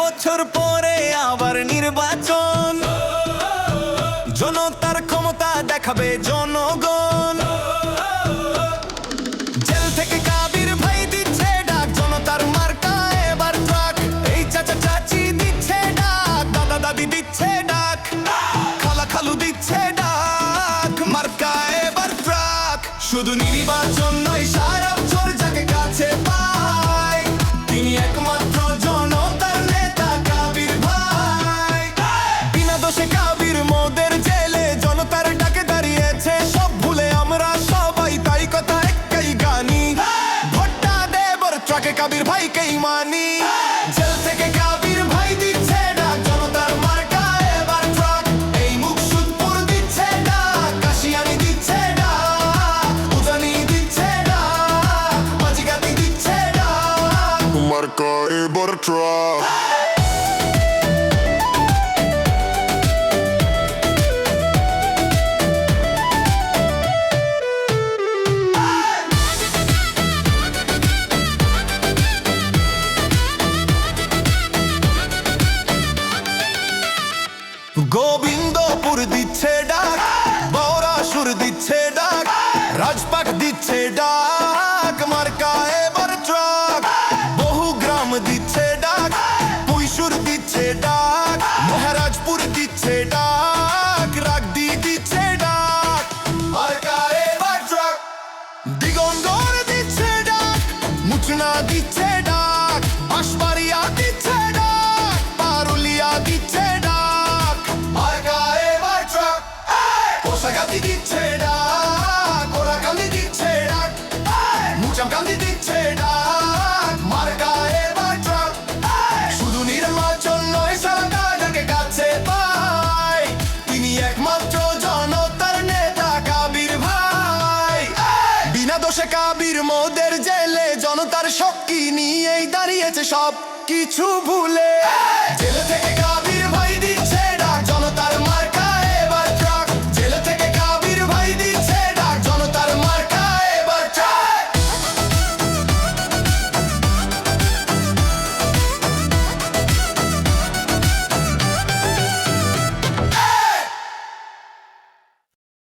বছর পরে আবার নির্বাচন। জনতার ক্ষমতা দেখাবে জনগণ। জেল থেকে কাবির ভাই দিচ্ছে ডাক, জনতার এবার চাচা দিচ্ছে ডাক, দাদা দিচ্ছে ডাক। খালা দিচ্ছে ডাক ট্রাক। শুধু নির্বাচন নয়, সারা বছর যাকে কাছে পায় কাবির ভাইকেই মানি। জেল থেকে কাবির ভাই দিচ্ছে ডাক জনতার মার্কা এবার ট্রাক। এই মুখ সুদপুর দিচ্ছে ডাক কাশিয়ানি দিচ্ছে ডাক উজানি দিচ্ছে ডাক মাঝিগাতি দিচ্ছে ডাক মার্কা এবার ট্রাক। গোবিন্দপুর দিচ্ছে ডাক বৌরা সুর দিচ্ছে ডাক রাজপাক দিচ্ছে ডাক, মার্কা এবার ট্রাক। বহু গ্রাম দিচ্ছে ডাক, পুইশুর দিচ্ছে ডাক, মহারাজপুর দিচ্ছে ডাক, রাগদি দিচ্ছে ডাক, মার্কা এবার ট্রাক। দিগঙ্গর দিচ্ছে ডাক, মুচনা দিচ্ছে তিনি একমাত্র জনতার নেতা, কাবির ভাই। কাবির জেলে, জনতার শক্তি নিয়েই দাঁড়িয়েছে সব কিছু ভুলে জেলে থেকে